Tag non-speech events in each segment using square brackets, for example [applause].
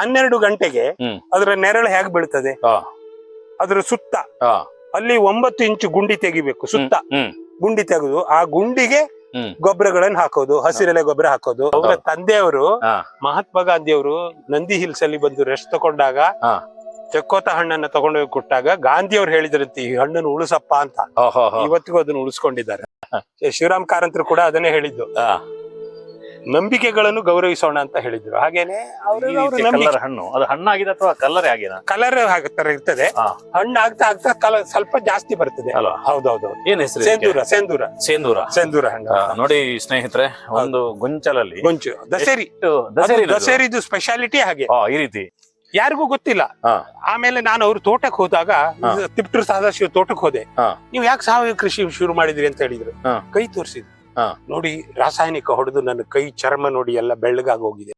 ಹನ್ನೆರಡು ಗಂಟೆಗೆ. ಅದರ ನೆರಳು ಹೇಗೆ ಬೀಳ್ತದೆ? ಅದ್ರ ಸುತ್ತ. ಅಲ್ಲಿ ಒಂಬತ್ತು ಇಂಚು ಗುಂಡಿ ತೆಗಿಬೇಕು ಸುತ್ತ. ಗುಂಡಿ ತೆಗೆದು ಆ ಗುಂಡಿಗೆ ಗೊಬ್ಬರಗಳನ್ನ ಹಾಕೋದು ಹಸಿರೆಲೆ ಗೊಬ್ಬರ ಹಾಕೋದು. ಅವರ ತಂದೆಯವರು ಮಹಾತ್ಮ ಗಾಂಧಿ ಅವರು ನಂದಿ ಹಿಲ್ಸ್ ಅಲ್ಲಿ ಬಂದು ರೆಸ್ಟ್ ತಗೊಂಡಾಗ. ಚಕ್ಕೋತ ಹಣ್ಣನ್ನ ತಗೊಂಡೋಗಿ ಕೊಟ್ಟಾಗ ಗಾಂಧಿ ಅವ್ರು ಹೇಳಿದ್ರಂತೆ ಈ ಹಣ್ಣನ್ನು ಉಳಿಸಪ್ಪ ಅಂತ. ಇವತ್ತಿಗೂ ಅದನ್ನು ಉಳಿಸ್ಕೊಂಡಿದ್ದಾರೆ. ಶಿವರಾಮ್ ಕಾರಂತರು ಕೂಡ ಅದನ್ನೇ ಹೇಳಿದ್ದು. ನಂಬಿಕೆಗಳನ್ನು ಗೌರವಿಸೋಣ ಅಂತ ಹೇಳಿದ್ರು. ಹಾಗೇನೆ ಕಲರ್ ಹಣ್ಣು ಅದು ಹಣ್ಣಾಗಿದೆ ಅಥವಾ ಕಲರ್ ಆಗಿದೆ ಕಲರ್ ತರ ಇರ್ತದೆ. ಹಣ್ಣಾಗ್ತಾ ಹಣ್ಣು ಆಗ್ತಾ ಆಗ್ತಾ ಕಲರ್ ಸ್ವಲ್ಪ ಜಾಸ್ತಿ ಬರ್ತದೆ. ಅಲ್ವಾ? ಹೌದೌದು ಏನ್ ಹೆಸರು? ಸೇಂದೂರ ಸೇಂದೂರ. ಸೇಂದೂರ. ಸೇಂದೂರ ಹಣ್ಣು. ನೋಡಿ ಸ್ನೇಹಿತರೆ ಒಂದು ಗೊಂಚಲಲ್ಲಿ ಗೊಂಚು. ದಸೇರಿ. ದಸೇರಿ ಅದು ದಸರಿ ಇದು? ಸ್ಪೆಷಾಲಿಟಿ ಹಾಗೆ. ಆ, ಈ ರೀತಿ. ಯಾರಿಗೂ ಗೊತ್ತಿಲ್ಲ. ಆಮೇಲೆ ನಾನು ಅವ್ರ ತೋಟಕ್ಕೆ ಹೋದಾಗ ತಿಪ್ಟರ್ ಸಾದಾಶಿವ ತೋಟಕ್ಕೆ ಹೋದೆ. ನೀವು ಯಾಕೆ ಸಾವಯವ ಕೃಷಿ ಶುರು ಮಾಡಿದ್ರಿ ಅಂತ ಹೇಳಿದ್ರು. ಕೈ ತೋರಿಸಿದ್ರು. ನೋಡಿ ರಾಸಾಯನಿಕ ಹೊಡೆದು ನನ್ನ ಕೈ ಚರ್ಮ ನೋಡಿ ಎಲ್ಲ ಬೆಳ್ಳಗಾಗಿ ಹೋಗಿದೆ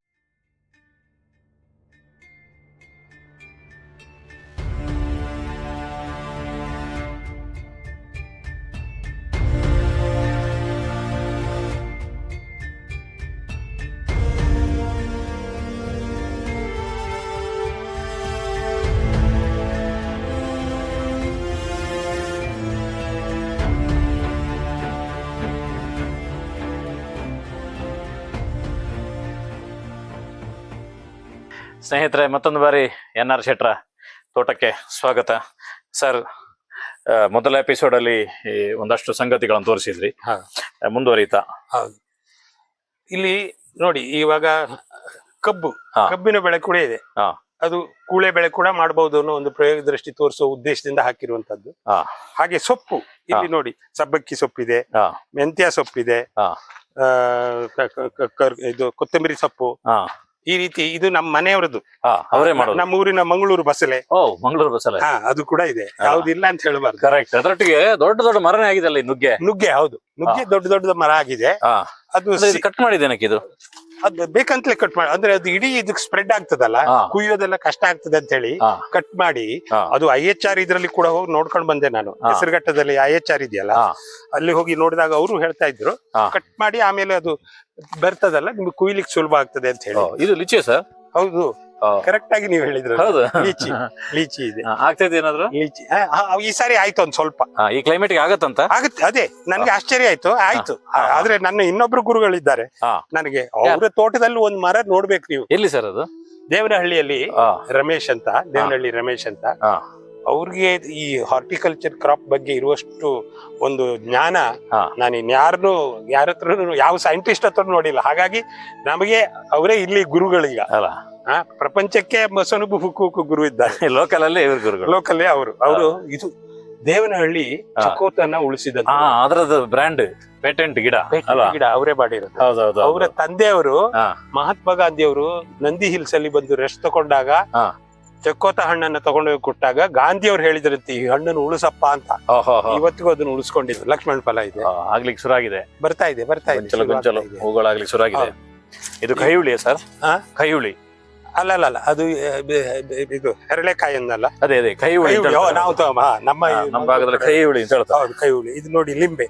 ಸ್ನೇಹಿತರೆ ಮತ್ತೊಂದು ಬಾರಿ ಎನ್ ಆರ್ ಶೆಟ್ರ ತೋಟಕ್ಕೆ ಸ್ವಾಗತ ಸರ್ ಮೊದಲ ಎಪಿಸೋಡ್ ಅಲ್ಲಿ ಒಂದಷ್ಟು ಸಂಗತಿಗಳನ್ನು ತೋರಿಸಿದ್ರಿ. ಮುಂದುವರಿತಾ ಇಲ್ಲಿ ನೋಡಿ ಇವಾಗ ಕಬ್ಬು. ಕಬ್ಬಿನ ಬೆಳೆ ಕೂಡ ಇದೆ. ಅದು ಕೂಳೆ ಬೆಳೆ ಕೂಡ ಮಾಡಬಹುದು ಅನ್ನೋ ಒಂದು ಪ್ರಯೋಗ ದೃಷ್ಟಿ ತೋರಿಸುವ ಉದ್ದೇಶದಿಂದ ಹಾಕಿರುವಂತದ್ದು. ಹಾಗೆ ಸೊಪ್ಪು ಇಲ್ಲಿ ನೋಡಿ ಸಬ್ಬಕ್ಕಿ ಸೊಪ್ಪಿದೆ. ಮೆಂತ್ಯ ಸೊಪ್ಪಿದೆ ಇದು ಕೊತ್ತಂಬರಿ ಸೊಪ್ಪು ಹಾ ಈ ರೀತಿ ಇದು ನಮ್ಮ ಮನೆಯವರದ್ದು. ಅವರೇ ಮಾಡೋದು. ನಮ್ಮ ಊರಿನ ಮಂಗಳೂರು ಬಸಲೆ ಓ ಮಂಗಳೂರು ಬಸಲೆ ಹಾ ಅದು ಕೂಡ ಇದೆ. ಯಾವ್ದಿಲ್ಲ ಅಂತ ಹೇಳಬಾರ್ದು. ಕರೆಕ್ಟ್ ಅದರೊಟ್ಟಿಗೆ ದೊಡ್ಡ ದೊಡ್ಡ ಮರನೇ ಆಗಿದೆ ಅಲ್ಲ ನುಗ್ಗೆ? ನುಗ್ಗೆ ಹೌದು. ನುಗ್ಗೆ ದೊಡ್ಡ ದೊಡ್ಡ ಮರ ಆಗಿದೆ. ಅದು ಕಟ್ ಮಾಡಿದೇನಕ್ಕೆ ಇದು? ಅದು ಬೇಕಂತಲೇ ಕಟ್ ಮಾಡಿ ಅಂದ್ರೆ ಅದು ಇಡೀ ಇದಕ್ಕೆ ಸ್ಪ್ರೆಡ್ ಆಗ್ತದಲ್ಲ. ಕುಯ್ಯೋದೆಲ್ಲ ಕಷ್ಟ ಆಗ್ತದೆ ಅಂತ ಹೇಳಿ ಕಟ್ ಮಾಡಿ ಅದು ಐ ಎಚ್ ಆರ್ ಇದ್ರಲ್ಲಿ ಕೂಡ ಹೋಗಿ ನೋಡ್ಕೊಂಡ್ ಬಂದೆ ನಾನು. ಹೆಸರುಘಟ್ಟದಲ್ಲಿ ಐ ಎಚ್ ಆರ್ ಇದೆಯಲ್ಲ? ಅಲ್ಲಿ ಹೋಗಿ ನೋಡಿದಾಗ ಅವರು ಹೇಳ್ತಾ ಇದ್ರು. ಕಟ್ ಮಾಡಿ ಆಮೇಲೆ ಅದು ಬರ್ತದಲ್ಲ ನಿಮ್ಗೆ ಕುಯ್ಲಿಕ್ಕೆ ಸುಲಭ ಆಗ್ತದೆ ಅಂತ ಹೇಳಿ. ಇದು ಲಿಚಿ ಸರ್? ಹೌದು. ಕರೆಕ್ಟ್ ಆಗಿ ನೀವು ಹೇಳಿದ್ರು ಹೌದು. ಲೀಚಿ ಲೀಚಿ ಇದೆ. ಆಗ್ತದೆ ಏನಾದ್ರು? ಲೀಚಿ ಈ ಸಾರಿ ಆಯ್ತು ಒಂದ್ ಸ್ವಲ್ಪ. ಈ ಕ್ಲೈಮೇಟ್ಗೆ ಆಗತ್ತಂತ? ಆಗುತ್ತೆ ಅದೇ ನನ್ಗೆ ಆಶ್ಚರ್ಯ ಆಯ್ತು ಆಯ್ತು. ಆದ್ರೆ ನನ್ನ ಇನ್ನೊಬ್ರು ಗುರುಗಳಿದ್ದಾರೆ. ನನಗೆ ಅವರ ತೋಟದಲ್ಲಿ ಒಂದ್ ಮರ ನೋಡ್ಬೇಕು ನೀವು. ಎಲ್ಲಿ ಸರ್ ಅದು? ದೇವನಹಳ್ಳಿಯಲ್ಲಿ ರಮೇಶ್ ಅಂತ ದೇವನಹಳ್ಳಿ ರಮೇಶ್ ಅಂತ. ಅವ್ರಿಗೆ ಈ ಹಾರ್ಟಿಕಲ್ಚರ್ ಕ್ರಾಪ್ ಬಗ್ಗೆ ಇರುವಷ್ಟು ಒಂದು ಜ್ಞಾನ. ನಾನು ಇನ್ಯಾರನು ಯಾರ ಹತ್ರ ಯಾವ ಸೈಂಟಿಸ್ಟ್ ಹತ್ರ ನೋಡಿಲ್ಲ. ಹಾಗಾಗಿ ನಮಗೆ ಅವರೇ ಇಲ್ಲಿ ಗುರುಗಳೀಗ. ಅಲ್ಲ. ಪ್ರಪಂಚಕ್ಕೆ ಮಸನುಬು ಹುಕ್ಕು ಗುರು ಇದ್ದಾರೆ. [laughs] ಲೋಕಲ್ ಅಲ್ಲೇ ಇವ್ರ ಗುರುಗಳು. ಲೋಕಲ್ಲೇ ಅವರು. ಅವರು ಇದು ದೇವನಹಳ್ಳಿ. ಚಕೋತನ ಉಳಿಸಿದ ಅದರದ ಅದ್ರದ್ದು ಬ್ರ್ಯಾಂಡ್ ಪೇಟೆಂಟ್ ಗಿಡ. ಗಿಡ ಅವರೇ ಮಾಡಿರೋದು. ಅವರ ತಂದೆಯವರು. ಮಹಾತ್ಮ ಗಾಂಧಿ ಅವರು ನಂದಿ ಹಿಲ್ಸ್ ಅಲ್ಲಿ ಬಂದು ರೆಸ್ಟ್ ತಗೊಂಡಾಗ ಹಾ. ಚಕ್ಕೋತ ಹಣ್ಣನ್ನ ತಗೊಂಡೋಗಿ ಕೊಟ್ಟಾಗ ಗಾಂಧಿ ಅವ್ರು ಹೇಳಿದ್ರಂತೆ ಈ ಹಣ್ಣನ್ನು ಉಳಿಸಪ್ಪ ಅಂತ. ಇವತ್ತಿಗೂ ಅದನ್ನ ಉಳಿಸ್ಕೊಂಡಿದ್ರು ಲಕ್ಷ್ಮಣ ಫಲ ಇದೆ. ಆಗ್ಲಿಕ್ಕೆ ಶುರು ಆಗಿದೆ ಬರ್ತಾ ಇದೆ ಬರ್ತಾ ಇದೆ ಹೂಗಳಾಗ್ಲಿಕ್ಕೆ ಶುರು ಆಗಿದೆ ಇದೆ. ಇದು ಕೈ ಹುಳಿ ಸರ್? ಹಾ? ಕೈ ಹುಳಿ ಅಲ್ಲ ಅಲ್ಲ ಅಲ್ಲ ಅದು ಇದು ಹೆರಳೆಕಾಯಿ ಅನ್ನಲ್ಲ. ಅದೇ ಅದೇ ಕೈ ಹುಳಿ. ನಾವು ನಮ್ಮ ನಮ್ಮ ಭಾಗದಲ್ಲಿ ಕೈ ಹುಳಿ ಅಂತ ಹೇಳ್ತಾರೆ. ಹೌದು ಕೈ ಹುಳಿ ಇದು ನೋಡಿ ಲಿಂಬೆ.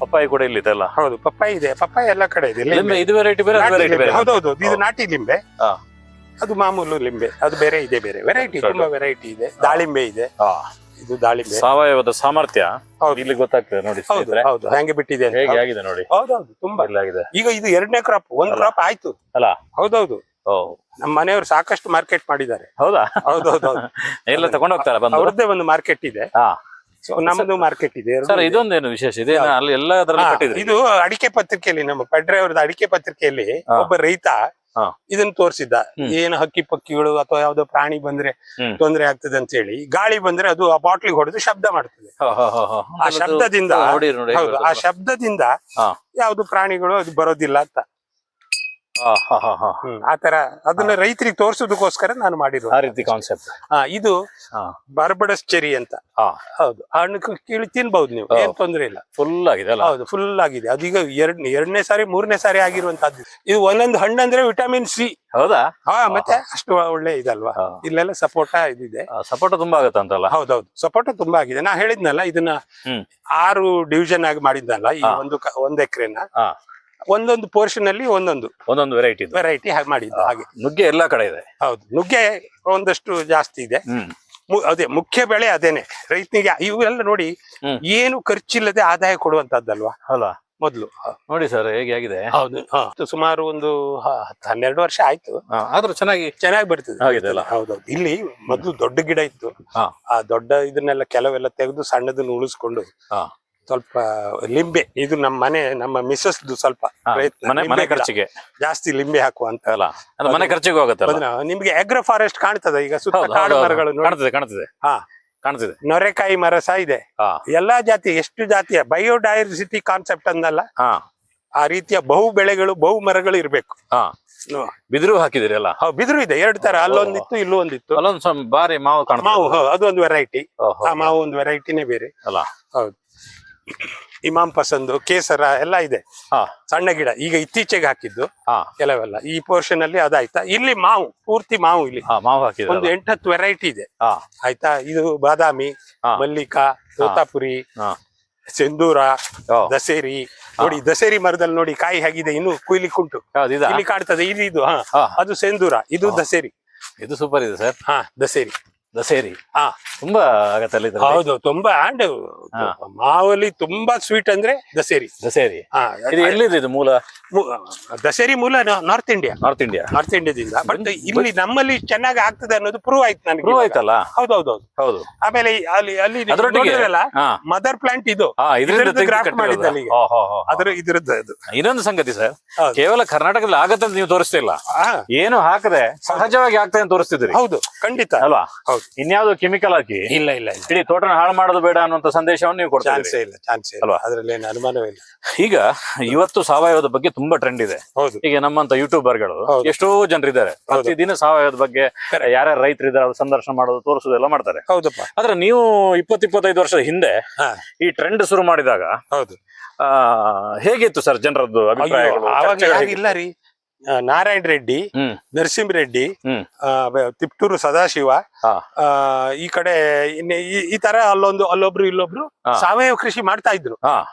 ಪಪ್ಪಾಯಿ ಕೂಡ ಇಲ್ಲಿ ಇದೆಲ್ಲ ಹೌದು ಪಪ್ಪಾಯಿ ಇದೆ. ಪಪ್ಪಾಯಿ ಎಲ್ಲ ಕಡೆ ಇದೆ ಲಿಂಬೆ. ಇದು ವೆರೈಟಿ ಬೇರೆ ವೆರೈಟಿ. ಬೇರೆ? ಹೌದೌದು ಇದು ನಾಟಿ ಲಿಂಬೆ. ಹಾ. ಅದು ಮಾಮೂಲು ಲಿಂಬೆ. ಅದು ಬೇರೆ ಇದೆ ಬೇರೆ. ವೆರೈಟಿ ತುಂಬಾ ವೆರೈಟಿ ಇದೆ. ದಾಳಿಂಬೆ ಇದೆ. ಇದು ದಾಳಿಂಬೆ. ಸಾವಯವದ ಸಾಮರ್ಥ್ಯ. ಇಲ್ಲಿ ಗೊತ್ತಾಗ್ತದೆ ನೋಡಿ ಹೌದು ಹೌದು. ಹೆಂಗೆ ಬಿಟ್ಟಿದೆ. ಹೇಗೆ ಆಗಿದೆ ನೋಡಿ? ಹೌದೌದು ತುಂಬಾ. ಆಗಿದೆ. ಈಗ ಇದು ಎರಡನೇ ಕ್ರಾಪ್ ಒಂದ್ ಕ್ರಾಪ್ ಆಯ್ತು. ಅಲ್ಲ? ಹೌದೌದು. ನಮ್ಮ ಮನೆಯವರು ಸಾಕಷ್ಟು ಮಾರ್ಕೆಟ್ ಮಾಡಿದ್ದಾರೆ. ಹೌದಾ? ಹೌದೌದು [laughs] ಎಲ್ಲ ತಗೊಂಡು ಹೋಗ್ತಾರೆ ಬಂದು? ಅವ್ರದ್ದೇ ಒಂದು ಮಾರ್ಕೆಟ್ ಇದೆ. ಹಾ. ಸೊ ನಮ್ಮದು ಮಾರ್ಕೆಟ್ ಇದೆ. ಸರ್ ಇದೆ. ಇದೊಂದೇನು ವಿಶೇಷ? ಇದೆ ಅಲ್ಲಿ ಎಲ್ಲ ಇದು ಅಡಿಕೆ ಪತ್ರಿಕೆಯಲ್ಲಿ ನಮ್ಮ ಪಡ್ರೆ ಅವ್ರದ್ದು ಅಡಿಕೆ ಪತ್ರಿಕೆಯಲ್ಲಿ ಒಬ್ಬ ರೈತ. ಇದನ್ನ ತೋರಿಸಿದ್ದ. ಏನು ಹಕ್ಕಿ ಪಕ್ಕಿಗಳು ಅಥವಾ ಯಾವ್ದೋ ಪ್ರಾಣಿ ಬಂದ್ರೆ. ತೊಂದರೆ ಆಗ್ತದೆ ಅಂತ ಹೇಳಿ ಗಾಳಿ ಬಂದ್ರೆ ಅದು ಆ ಬಾಟ್ಲಿಗೆ ಹೊಡೆದು ಶಬ್ದ ಮಾಡ್ತದೆ. ಆ ಶಬ್ದದಿಂದ ಆ ಶಬ್ದದಿಂದ. ಯಾವ್ದು ಪ್ರಾಣಿಗಳು ಅದು ಬರೋದಿಲ್ಲ ಅಂತ ಹ್ಮ್. ಆತರ ಅದನ್ನ ರೈತರಿಗೆ ತೋರಿಸೋದಕ್ಕೋಸ್ಕರ ನಾನು ಮಾಡಿರೋದು ಆ ರೀತಿ ಕಾನ್ಸೆಪ್ಟ್ ಇದು ಹಾ. ಬಾರ್ಬಡಸ್ ಚೆರಿ ಅಂತ ಹೌದು. ಹಣ್ಣು ಕೀಳಿ ತಿನ್ಬಹುದು ನೀವು. ಏನ್ ತೊಂದ್ರೆ ಇಲ್ಲ. ಫುಲ್ ಆಗಿದೆ ಅಲ್ಲ? ಹೌದು ಫುಲ್ ಆಗಿದೆ. ಅದೀಗ ಎರಡ್ ಎರಡನೇ ಸಾರಿ ಮೂರನೇ ಸಾರಿ ಆಗಿರುವಂತದ್ದು ಇದು ಒಂದೊಂದು ಹಣ್ಣಂದ್ರೆ ವಿಟಮಿನ್ ಸಿ. ಹೌದಾ? ಹಾ ಮತ್ತೆ ಅಷ್ಟು ಒಳ್ಳೆ ಇದಲ್ವಾ. ಇಲ್ಲೆಲ್ಲ ಸಪೋಟ ಇದಿದೆ. ಸಪೋಟ ತುಂಬಾ ಆಗುತ್ತೆ ಅಂತಲ್ಲ? ಹೌದೌದು. ಸಪೋಟ ತುಂಬಾ ಆಗಿದೆ. ನಾ ಹೇಳಿದ್ನಲ್ಲ ಇದನ್ನ ಆರು ಡಿವಿಷನ್ ಆಗಿ ಮಾಡಿದ್ನಲ್ಲ ಈ ಒಂದು ಒಂದ್ ಎಕರೆನ. ಒಂದೊಂದು ಪೋರ್ಷನ್ ಅಲ್ಲಿ ಒಂದೊಂದು ಒಂದೊಂದು ವೆರೈಟಿ ಇದೆ. ವೆರೈಟಿ ಹಾಗೆ ಮಾಡಿದ್ದು ಹಾಗೆ. ನುಗ್ಗೆ ಎಲ್ಲಾ ಕಡೆ ಇದೆ. ಹೌದು. ನುಗ್ಗೆ ಒಂದಷ್ಟು ಜಾಸ್ತಿ ಇದೆ. ಮು- ಅದೇ ಮುಖ್ಯ ಬೆಳೆ ಅದೇನೆ. ರೈತನಿಗೆ ಇವೆಲ್ಲ ನೋಡಿ ಏನು ಖರ್ಚಿಲ್ಲದೆ ಆದಾಯ ಕೊಡುವಂತದ್ದಲ್ವಾ? ಅಲ್ಲ ಮೊದ್ಲು. ನೋಡಿ ಸರ್ ಹೇಗೆ ಆಗಿದೆ? ಹೌದು. ಸುಮಾರು ಒಂದು ಹ- ಹತ್ತು ಹನ್ನೆರಡು ವರ್ಷ ಆಯ್ತು. ಹಾ, ಆದ್ರೂ ಚೆನ್ನಾಗಿ ಚೆನ್ನಾಗಿ ಬರ್ತದೆ. ಅಲ್ಲ? ಹೌದೌದು ಇಲ್ಲಿ ಮೊದ್ಲು ದೊಡ್ಡ ಗಿಡ ಇತ್ತು. ಹಾ. ಆ ದೊಡ್ಡ ಇದನ್ನೆಲ್ಲ ಕೆಲವೆಲ್ಲ ತೆಗೆದು ಸಣ್ಣದನ್ನ ಉಳಿಸ್ಕೊಂಡು ಹಾ. ಸ್ವಲ್ಪ ಲಿಂಬೆ ಇದು ನಮ್ಮ ಮನೆ ನಮ್ಮ ಮಿಸಸ್ ಸ್ವಲ್ಪ ಪ್ರಯತ್ನ. ಮನೆ ಲಿಂಬೆ ಮನೆ ಗಿಡ. ಖರ್ಚಿಗೆ. ಜಾಸ್ತಿ ಲಿಂಬೆ ಹಾಕುವ ಅಂತ. ಅಲ್ಲ ಅದು ಮನೆ ಖರ್ಚಿಗೆ ಹೋಗುತ್ತೆ ಅದನ್ನ ನಿಮ್ಗೆ ಅಗ್ರೋ ಫಾರೆಸ್ಟ್ ಕಾಣ್ತದೆ ಈಗ ಸುತ್ತ ಹೌದು, ಕಾಡು ಹೌದು, ಮರಗಳು ಕಾಣ್ತದೆ ನೋಡಿ. ಕಾಣ್ತಿದೆ ಕಾಣ್ತಿದೆ. ಹಾ. ಕಾಣ್ತದೆ. ನೊರೆಕಾಯಿ ಮರ ಸಹ ಇದೆ. ಹಾ. ಎಲ್ಲಾ ಜಾತಿ ಎಷ್ಟು ಜಾತಿಯ ಬಯೋಡೈವರ್ಸಿಟಿ ಕಾನ್ಸೆಪ್ಟ್ ಅಂದಲ್ಲ ಹಾ. ಆ ರೀತಿಯ ಬಹು ಬೆಳೆಗಳು ಬಹು ಮರಗಳು ಇರ್ಬೇಕು. ಹಾ. ನೋ- ಬಿದಿರು ಹಾಕಿದಿರಿ ಅಲ್ಲ? ಹೌದು, ಬಿದಿರು ಇದೆ ಎರಡು ತರ ಅಲ್ಲೊಂದಿತ್ತು ಇಲ್ಲೊಂದಿತ್ತು. ಅಲ್ಲೊಂದು ಸ್ವಲ್ಪ ಬಾರಿ ಮಾವು ಕಾಣ್ತದೆ. ಮಾವು ಹೌದು, ಅದೊಂದು ವೆರೈಟಿ ಓಹೋ. ಆ ಮಾವು ಒಂದು ವೆರೈಟಿನೇ ಬೇರೆ. ಅಲ್ಲ. ಹೌದು. ಇಮಾಮ್ ಪಸಂದು ಕೇಸರ ಎಲ್ಲ ಇದೆ. ಹಾ. ಸಣ್ಣ ಗಿಡ ಈಗ ಇತ್ತೀಚೆಗೆ ಹಾಕಿದ್ದು ಹಾ. ಕೆಲವೆಲ್ಲ. ಈ ಪೋರ್ಷನ್ ಅಲ್ಲಿ ಅದಾಯ್ತಾ? ಇಲ್ಲಿ ಮಾವು ಪೂರ್ತಿ ಮಾವು ಇಲ್ಲಿ. ಹಾ ಮಾವು ಹಾಕಿದ್ರೆ ಒಂದು ಎಂಟತ್ತು ವೆರೈಟಿ ಇದೆ. ಹಾ. ಆಯ್ತಾ? ಇದು ಬಾದಾಮಿ ಹಾ. ಮಲ್ಲಿಕಾ ತೋತಾಪುರಿ ಹಾ. ಸಿಂಧೂರ ಓ, ದಸೇರಿ. ನೋಡಿ ದಸೇರಿ ಮರದಲ್ಲಿ ನೋಡಿ ಕಾಯಿ ಹಾಗಿದೆ ಇನ್ನು ಕುಯ್ಲಿಕ್ಕುಂಟು. ಯಾವ್ದು ಇದಾ? ಇಲ್ಲಿ ಕಾಡ್ತದೆ ಇದು ಇದು ಹಾ. ಹಾ. ಅದು ಸೆಂದೂರ ಇದು ದಸೇರಿ. ಇದು ಸೂಪರ್ ಇದೆ ಸರ್ ಹಾ ದಸೇರಿ. ದಸೇರಿ. ಹಾ. ತುಂಬಾ ಆಗತ್ತಲ್ಲ ಹೌದು ತುಂಬಾ ಅಂಡ್ ಮಾವಲಿ ತುಂಬಾ ಸ್ವೀಟ್ ಅಂದ್ರೆ ದಸೇರಿ. ದಸೇರಿ. ಹಾ ಇದು ಎಲ್ಲಿದೆ ಇದು ಮೂಲ? ಮು- ದಸೇರಿ ಮೂಲ north India north India north ಇಂಡಿಯಾದಿಂದ ಬಟ್ ಇಲ್ಲಿ ನಮ್ಮಲ್ಲಿ ಚೆನ್ನಾಗಿ ಆಗ್ತದೆ ಅನ್ನೋದು ಪ್ರೂವ್ ಆಯ್ತು ನನಗೆ. ಪ್ರೂವ್. ಆಯ್ತಲ್ಲ? ಹೌದು ಹೌದು ಆಮೇಲೆ ಈ- ಅಲ್ಲಿ ಅಲ್ಲಿ ಅದರೊಟ್ಟಿಗೆ? ಹಾ. ಮದರ್ ಪ್ಲಾಂಟ್ ಇದು. ಹಾ ಇದರಿಂದ ಇದ್ರದ್ದು graft ಹೋ, ಹೋ, ಅದು. ಇನ್ನೊಂದು ಸಂಗತಿ ಸರ್ ಹೌದು. ಕೇವಲ ಕರ್ನಾಟಕದಲ್ಲಿ ಆಗತ್ತೆ ಅಂತ ನೀವು ತೋರಿಸ್ತಿಲ್ಲ ಏನು ಹಾಕದೆ ಸಹಜವಾಗಿ ಆಗ್ತದೆ ಅಂತ ತೋರಿಸ್ತಿದ್ರಿ ಹೌದು ಖಂಡಿತ. ಅಲ್ವಾ? ಹೌದು. ಇನ್ಯಾವ್ದು ಕೆಮಿಕಲ್ ಹಾಕಿ ಇಲ್ಲ ಇಲ್ಲ ಇಡೀ ತೋಟನ ಹಾಳು ಮಾಡೋದು ಬೇಡ ಅನ್ನುವಂತ ಸಂದೇಶವನ್ನು ನೀವು ಕೊಡ್ತೀರಿ ಚಾನ್ಸೇ ಇಲ್ಲ ಚಾನ್ಸ್ ಇಲ್ಲ. ಅಲ್ವಾ? ಅದ್ರಲ್ಲಿ ಏನು ಅನುಮಾನವೇ ಈಗ ಇವತ್ತು ಸಾವಯವದ ಬಗ್ಗೆ ತುಂಬಾ ಟ್ರೆಂಡ್ ಇದೆ. ಈಗ ನಮ್ಮಂತ ಯೂಟ್ಯೂಬರ್ಗಳು ಗಳು ಎಷ್ಟೋ ಜನರಿದ್ದಾರೆ ಪ್ರತಿದಿನ ಸಾವಯವದ ಬಗ್ಗೆ ಯಾರ್ಯಾರ ರೈತರು ಇದ್ದಾರೆ ಅದು ಸಂದರ್ಶನ ಮಾಡೋದು ತೋರಿಸೋದೆಲ್ಲ ಮಾಡ್ತಾರೆ. ಹೌದಪ್ಪ. ಆದ್ರೆ ನೀವು ಇಪ್ಪತ್ತಿಪ್ಪತ್ತೈದು ವರ್ಷದ ಹಿಂದೆ ಈ ಟ್ರೆಂಡ್ ಶುರು ಮಾಡಿದಾಗ ಹೌದು. ಆ, ಹೇಗಿತ್ತು ಸರ್ ಜನರದ್ದು ಇಲ್ಲ ಅಭಿಪ್ರಾಯಗಳು? ಆವಾಗ ಚರ್ಚೆಗಳು ಹೇಗಿತ್ತು? ಯಾರಿಲ್ಲ ರೀ. ನಾರಾಯಣ ರೆಡ್ಡಿ ಹ್ಮ್. ನರಸಿಂಹ ರೆಡ್ಡಿ ಹ್ಮ್. ಆ, ಬ- ತಿಪ್ಟೂರು ಸದಾಶಿವ ಹಾ. ಆ, ಈ ಕಡೆ ಇನ್ನು ಈ- ಈ ತರ ಅಲ್ಲೊಂದು ಅಲ್ಲೊಬ್ರು ಇಲ್ಲೊಬ್ರು ಹಾ. ಸಾವಯವ ಕೃಷಿ ಮಾಡ್ತಾ ಇದ್ರು. ಹಾ.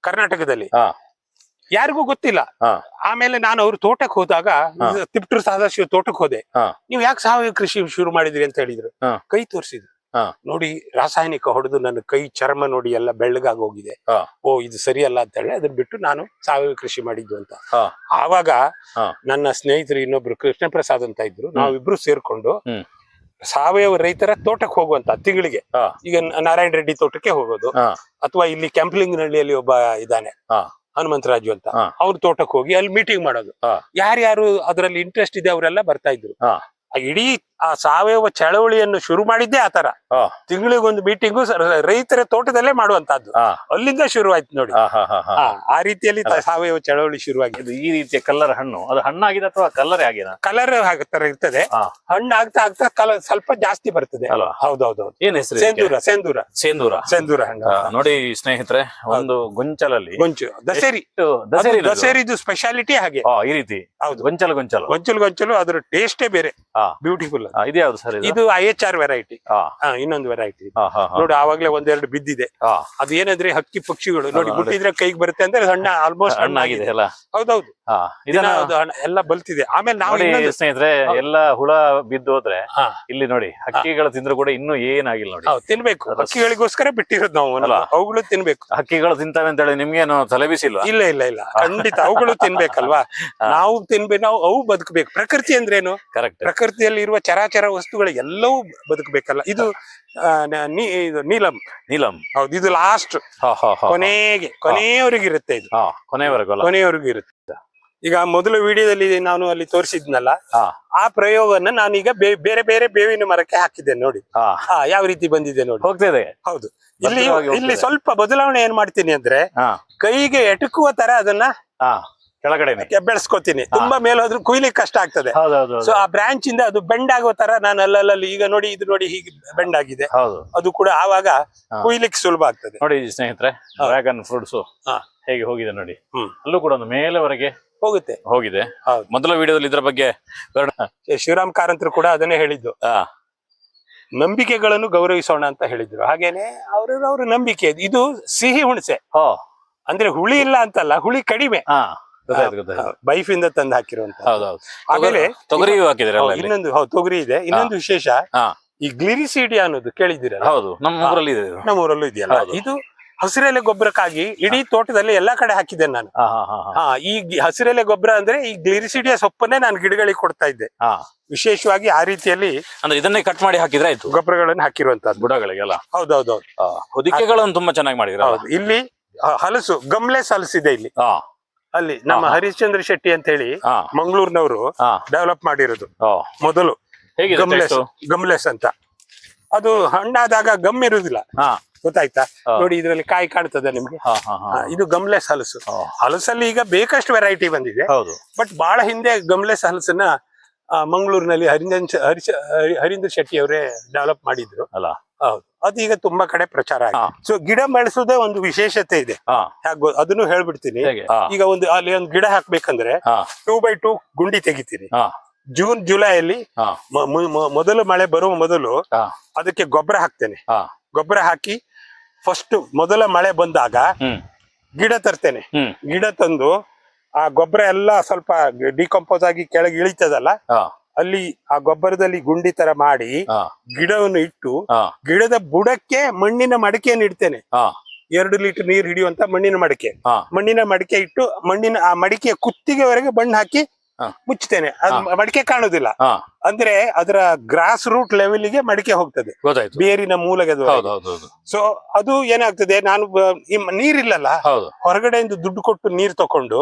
ಕರ್ನಾಟಕದಲ್ಲಿ. ಹಾ. ಯಾರಿಗೂ ಗೊತ್ತಿಲ್ಲ. ಹಾ. ಆಮೇಲೆ ನಾನು ಅವ್ರ ತೋಟಕ್ಕೆ ಹೋದಾಗ ಹಾ. ತಿಪ್ಟೂರು ಸದಾಶಿವ ತೋಟಕ್ಕೆ ಹೋದೆ. ಹಾ. ನೀವು ಯಾಕೆ ಸಾವಯವ ಕೃಷಿ ಶುರು ಮಾಡಿದ್ರಿ ಅಂತ ಹೇಳಿದ್ರು. ಹಾ. ಕೈ ತೋರಿಸಿದ್ರು. ನೋಡಿ ರಾಸಾಯನಿಕ ಹೊಡೆದು ನನ್ನ ಕೈ ಚರ್ಮ ನೋಡಿ ಎಲ್ಲ ಬೆಳ್ಳಗಾಗಿ ಹೋಗಿದೆ. ಓ ಇದು ಸರಿಯಲ್ಲ ಅಂತ ಹೇಳಿ ಅದನ್ನ ಬಿಟ್ಟು ನಾನು ಸಾವಯವ ಕೃಷಿ ಮಾಡಿದ್ದು ಅಂತ. ಆವಾಗ ನನ್ನ ಸ್ನೇಹಿತರು ಇನ್ನೊಬ್ರು ಕೃಷ್ಣ ಪ್ರಸಾದ್ ಅಂತ ಇದ್ರು. ನಾವಿಬ್ರು ಸೇರ್ಕೊಂಡು ಸಾವಯವ ರೈತರ ತೋಟಕ್ಕೆ ಹೋಗುವಂತ ತಿಂಗಳಿಗೆ. ಈಗ ನಾರಾಯಣ ರೆಡ್ಡಿ ತೋಟಕ್ಕೆ ಹೋಗೋದು. ಅಥವಾ ಇಲ್ಲಿ ಕೆಂಪಲಿಂಗನಹಳ್ಳಿಯಲ್ಲಿ ಒಬ್ಬ ಇದ್ದಾನೆ. ಹನುಮಂತರಾಜು ಅಂತ. ಅವ್ರ ತೋಟಕ್ಕೆ ಹೋಗಿ ಅಲ್ಲಿ ಮೀಟಿಂಗ್ ಮಾಡೋದು. ಯಾರ್ಯಾರು ಅದರಲ್ಲಿ ಇಂಟ್ರೆಸ್ಟ್ ಇದೆ ಅವರೆಲ್ಲ ಬರ್ತಾ ಇದ್ರು. ಇಡೀ ಆ ಸಾವಯವ ಚಳವಳಿಯನ್ನು ಶುರು ಮಾಡಿದ್ದೇ ಆತರ ತಿಂಗಳಿಗೊಂದು ಮೀಟಿಂಗು ರೈತರ ತೋಟದಲ್ಲೇ ಮಾಡುವಂತಹದ್ದು. ಅಲ್ಲಿಂದ ಶುರು ಆಯ್ತು ನೋಡಿ ಆ ರೀತಿಯಲ್ಲಿ ಸಾವಯವ ಚಳವಳಿ ಶುರುವಾಗಿದೆ. ಈ ರೀತಿಯ ಕಲರ್ ಹಣ್ಣು ಅದು ಹಣ್ಣಾಗಿದೆ ಅಥವಾ ಕಲರ್ ಆಗಿದೆ ಕಲರ್ ಆಗ್ತಾರೆ ಇರ್ತದೆ. ಹಣ್ಣು ಆಗ್ತಾ ಆಗ್ತಾ ಕಲರ್ ಸ್ವಲ್ಪ ಜಾಸ್ತಿ ಬರ್ತದೆ? ಹೌದೌದೌದು. ಏನ್ ಹೆಸರು ಸೇಂದೂರ ಸೇಂದೂರ. ಸೇಂದೂರ. ಸೇಂದೂರ ಹಣ್ಣು. ನೋಡಿ ಸ್ನೇಹಿತರೆ ಒಂದು ಗೊಂಚಲಲ್ಲಿ. ಗೊಂಚು. ದಸೇರಿ. ದಸೇರಿ ದಸೇರಿದು ಸ್ಪೆಷಾಲಿಟಿ ಹಾಗೆ. ಈ ರೀತಿ. ಹೌದು. ಗೊಂಚಲು ಗೊಂಚಲು. ಗೊಂಚಲು ಗೊಂಚಲು ಅದರ ಟೇಸ್ಟೇ ಬೇರೆ. ಬ್ಯೂಟಿಫುಲ್ ಇದು ಯಾವ್ದು ಸರ್ ಇದು? ಐ ಎಚ್ ಆರ್ ವೆರೈಟಿ ಇನ್ನೊಂದು ವೆರೈಟಿ ನೋಡಿ ಆವಾಗ್ಲೇ ಒಂದೆರಡು ಬಿದ್ದಿದೆ. ಅದು ಏನಂದ್ರೆ ಹಕ್ಕಿ ಪಕ್ಷಿಗಳು. ನೋಡಿ ಬಿಟ್ಟಿದ್ರೆ ಕೈಗೆ ಬರುತ್ತೆ ಅಂದ್ರೆ ಸಣ್ಣ ಆಲ್ಮೋಸ್ಟ್ ಹಣ್ಣಾಗಿದೆ ಅಲ್ಲ ಹೌದೌದು. ಎಲ್ಲ ಬಲ್ತಿದೆ. ಆಮೇಲೆ ನಾವು ಸ್ನೇಹಿತರೆ ಎಲ್ಲ ಹುಳ ಬಿದ್ದೋದ್ರೆ ಇಲ್ಲಿ ನೋಡಿ ಹಕ್ಕಿಗಳು ತಿಂದ್ರು ಕೂಡ ಇನ್ನೂ ಏನಾಗಿಲ್ಲ ನೋಡಿ. ತಿನ್ಬೇಕು. ಹಕ್ಕಿಗಳಿಗೋಸ್ಕರ ಬಿಟ್ಟಿರೋದು ನಾವು? ಅವುಗಳು ತಿನ್ಬೇಕು. ಹಕ್ಕಿಗಳು ತಿಂತಾವೆ ಅಂತ ಹೇಳಿ ನಿಮ್ಗೇನು ತಲೆ ಬಿಸಿಲ್ವಾ ಇಲ್ಲ ಇಲ್ಲ. ಇಲ್ಲ ಖಂಡಿತ ಅವುಗಳು ತಿನ್ಬೇಕಲ್ವಾ? ನಾವು ತಿನ್ಬೇಕು ನಾವು ಅವು ಬದುಕಬೇಕು. ಪ್ರಕೃತಿ ಅಂದ್ರೇನು ಕರೆಕ್ಟ್ ಪ್ರಕೃತಿಯಲ್ಲಿ ಇರುವ ಚರಾಚರ ವಸ್ತುಗಳು ಎಲ್ಲವೂ ಬದುಕಬೇಕಲ್ಲ. ಇದು ಇದು ನೀಲಂ. ನೀಲಂ. ಹೌದು ಇದು ಲಾಸ್ಟ್ ಕೊನೆಗೆ ಕೊನೆಯವರೆಗೆ ಇರುತ್ತೆ ಇದು. ಕೊನೆಯವರೆಗೆ ಕೊನೆಯವರೆಗೂ ಇರುತ್ತೆ ಈಗ ಮೊದಲ ವಿಡಿಯೋದಲ್ಲಿ ನಾನು ಅಲ್ಲಿ ತೋರಿಸಿದ್ನಲ್ಲ ಆ ಪ್ರಯೋಗವನ್ನ ನಾನೀಗ ಬೇರೆ ಬೇರೆ ಬೇವಿನ ಮರಕ್ಕೆ ಹಾಕಿದ್ದೆ ನೋಡಿ. ಯಾವ ರೀತಿ ಬಂದಿದೆ ನೋಡಿ. ಹೋಗ್ತದೆ. ಹೌದು. ಇಲ್ಲಿ ಇಲ್ಲಿ ಸ್ವಲ್ಪ ಬದಲಾವಣೆ ಏನ್ ಮಾಡ್ತೀನಿ ಅಂದ್ರೆ ಕೈಗೆ ಎಟುಕುವ ತರ ಅದನ್ನ ಹಾ ಕೆಳಗಡೆನೆ ಬೆಳೆಸ್ಕೊತೀನಿ. ತುಂಬಾ ಮೇಲೆ ಹೋದ್ರೆ ಕುಯ್ಲಿಕ್ಕೆ ಕಷ್ಟ ಆಗ್ತದೆ. ಸೊ ಆ ಬ್ರಾಂಚ್ ಇಂದ ಅದು ಬೆಂಡ್ ಆಗೋ ತರ ನಾನು ಅಲ್ಲಲ್ಲಿ ಈಗ ನೋಡಿ ಇದು ನೋಡಿ ಹೀಗೆ ಬೆಂಡ್ ಆಗಿದೆ. ಹೌದು. ಅದು ಕೂಡ ಆವಾಗ. ಕುಯ್ಲಿಕ್ಕೆ ಸುಲಭ ಆಗ್ತದೆ. ನೋಡಿ ಸ್ನೇಹಿತರೆ ಡ್ರ್ಯಾಗನ್ ಫ್ರೂಟ್ಸ್ ಹೇಗೆ ಹೋಗಿದೆ ನೋಡಿ. ಅಲ್ಲೂ ಕೂಡ ಒಂದು ಮೇಲೆವರೆಗೆ ಹೋಗುತ್ತೆ. ಹೋಗಿದೆ. ಮೊದಲ ವಿಡಿಯೋದಲ್ಲಿ ಇದ್ರ ಬಗ್ಗೆ ಶಿವರಾಮ್ ಕಾರಂತರು ಕೂಡ ಅದನ್ನೇ ಹೇಳಿದ್ದು. ನಂಬಿಕೆಗಳನ್ನು ಗೌರವಿಸೋಣ ಅಂತ ಹೇಳಿದ್ರು. ಹಾಗೇನೆ ಅವ್ರ ಅವ್ರ ನಂಬಿಕೆ. ಇದು. ಸಿಹಿ ಹುಣಸೆ. ಅಂದ್ರೆ ಹುಳಿ ಇಲ್ಲ ಅಂತಲ್ಲ ಹುಳಿ ಕಡಿಮೆ. ಬೈಫ್ ಇಂದ ತಂದು ಹಾಕಿರುವಂತ. ಹೌದೌದು ಆಮೇಲೆ ತೊಗರಿಯೂ ಹಾಕಿದ್ರೆ ಇನ್ನೊಂದು ಹೌದು ತೊಗರಿ ಇದೆ. ಇನ್ನೊಂದು ವಿಶೇಷ. ಈ ಗ್ಲಿರಿಸಿಡಿ ಅನ್ನೋದು ಕೇಳಿದ್ದೀರಲ್ಲ? ಹೌದು ನಮ್ಮ ಊರಲ್ಲಿ ಇದೆ. ನಮ್ಮ ಊರಲ್ಲೂ ಇದೆಯಲ್ಲ? ಇದು ಹಸಿರೆಲೆ ಗೊಬ್ಬರಕ್ಕಾಗಿ ಇಡೀ ತೋಟದಲ್ಲಿ ಎಲ್ಲಾ ಕಡೆ ಹಾಕಿದ್ದೆ ನಾನು. ಈ ಹಸಿರೆಲೆ ಗೊಬ್ಬರ ಅಂದ್ರೆ ಈ ಗ್ಲಿರಿಸಿಡಿಯ ಸೊಪ್ಪನ್ನೇ ನಾನು ಗಿಡಗಳಿಗೆ ಕೊಡ್ತಾ ಇದ್ದೆ. ವಿಶೇಷವಾಗಿ ಆ ರೀತಿಯಲ್ಲಿ ಅಂದ್ರೆ ಇದನ್ನೇ ಕಟ್ ಮಾಡಿ ಹಾಕಿದ್ರೆ ಆಯ್ತು? ಗೊಬ್ಬರಗಳನ್ನು ಹಾಕಿರುವಂತದ್ದು ಬುಡಗಳಿಗೆಲ್ಲ ಹೌದೌದೌದು. ಹೊದಿಕೆಗಳನ್ನು ತುಂಬಾ ಚೆನ್ನಾಗಿ ಮಾಡಿದ್ರೆ ಹೌದು ಇಲ್ಲಿ ಹಲಸು ಗಮ್ಲೆಸ್ ಹಲಸಿದೆ ಇಲ್ಲಿ. ಹಾ. ಅಲ್ಲಿ ನಮ್ಮ. ಹರಿಶ್ಚಂದ್ರ ಶೆಟ್ಟಿ ಅಂತ ಹೇಳಿ ಮಂಗಳೂರಿನವರು ಡೆವಲಪ್ ಮಾಡಿರೋದು. ಮೊದಲು. ಗಮ್ಲೆಸ್ ಗಮ್ಲೆಸ್ ಅಂತ. ಅದು ಹಣ್ಣಾದಾಗ ಗಮ್ ಇರುದಿಲ್ಲ. ಹಾ. ಗೊತ್ತಾಯ್ತಾ? ನೋಡಿ ಇದರಲ್ಲಿ ಕಾಯಿ ಕಾಣ್ತದೆ ನಿಮ್ಗೆ. ಇದು ಗಮ್ಲೆಸ್ ಹಲಸು. ಹಲಸಲ್ಲಿ ಈಗ ಬೇಕಷ್ಟು ವೆರೈಟಿ ಬಂದಿದೆ. ಹೌದು. ಬಟ್ ಬಹಳ ಹಿಂದೆ ಗಮ್ಲೆಸ್ ಹಲಸನ್ನ ಮಂಗಳೂರಿನಲ್ಲಿ ಹರಿಂದನ್ ಹರಿಶ ಹರಿ- ಹರೀಂದ್ರ ಶೆಟ್ಟಿ ಅವರೇ ಡೆವಲಪ್ ಮಾಡಿದ್ರು. ಅಲ್ಲ. ಹೌದು. ಅದು ಈಗ ತುಂಬಾ ಕಡೆ ಪ್ರಚಾರ ಆಗಿದೆ. ಸೊ ಗಿಡ ಬೆಳೆಸೋದೇ ಒಂದು ವಿಶೇಷತೆ ಇದೆ. ಅದನ್ನು ಹೇಳ್ಬಿಡ್ತೀನಿ. ಈಗ ಒಂದು ಅಲ್ಲಿ ಒಂದು ಗಿಡ ಹಾಕ್ಬೇಕಂದ್ರೆ ಟೂ ಬೈ ಟೂ ಗುಂಡಿ ತೆಗಿತೀನಿ. ಜೂನ್ ಮು- ಮು- ಮೊದಲು ಮಳೆ ಬರುವ ಮೊದಲು ಅದಕ್ಕೆ ಗೊಬ್ಬರ ಹಾಕ್ತೇನೆ. ಗೊಬ್ಬರ ಹಾಕಿ ಫಸ್ಟ್ ಮೊದಲ ಮಳೆ ಬಂದಾಗ ಗಿಡ ತರ್ತೇನೆ. ಗಿಡ ತಂದು ಆ ಗೊಬ್ಬರ ಎಲ್ಲ ಸ್ವಲ್ಪ ಡಿಕಂಪೋಸ್ ಆಗಿ ಕೆಳಗೆ ಇಳಿತದಲ್ಲ ಅಲ್ಲಿ ಆ ಗೊಬ್ಬರದಲ್ಲಿ ಗುಂಡಿ ತರ ಮಾಡಿ ಗಿಡವನ್ನು ಇಟ್ಟು ಗಿಡದ ಬುಡಕ್ಕೆ ಮಣ್ಣಿನ ಮಡಿಕೆಯನ್ನು ಇಡ್ತೇನೆ. ಎರಡು ಲೀಟರ್ ನೀರು ಹಿಡಿಯುವಂತ ಮಣ್ಣಿನ ಮಡಿಕೆ. ಮಣ್ಣಿನ ಮಡಿಕೆ ಇಟ್ಟು ಮಣ್ಣಿನ ಆ ಮಡಿಕೆಯ ಕುತ್ತಿಗೆವರೆಗೆ ಬಣ್ಣ ಹಾಕಿ. ಮುಚ್ಚುತ್ತೇನೆ. ಮಡಿಕೆ ಕಾಣುದಿಲ್ಲ. ಅಂದ್ರೆ ಅದರ ಗ್ರಾಸ್ ರೂಟ್ ಲೆವೆಲ್ಗೆ ಮಡಿಕೆ ಹೋಗ್ತದೆ. ಬೇರಿನ ಮೂಲಗೆ ಸೊ ಅದು ಏನಾಗ್ತದೆ ನಾನು ನೀರಿಲ್ಲಲ್ಲ? ಹೊರಗಡೆಯಿಂದ ದುಡ್ಡು ಕೊಟ್ಟು ನೀರ್ ತಕೊಂಡು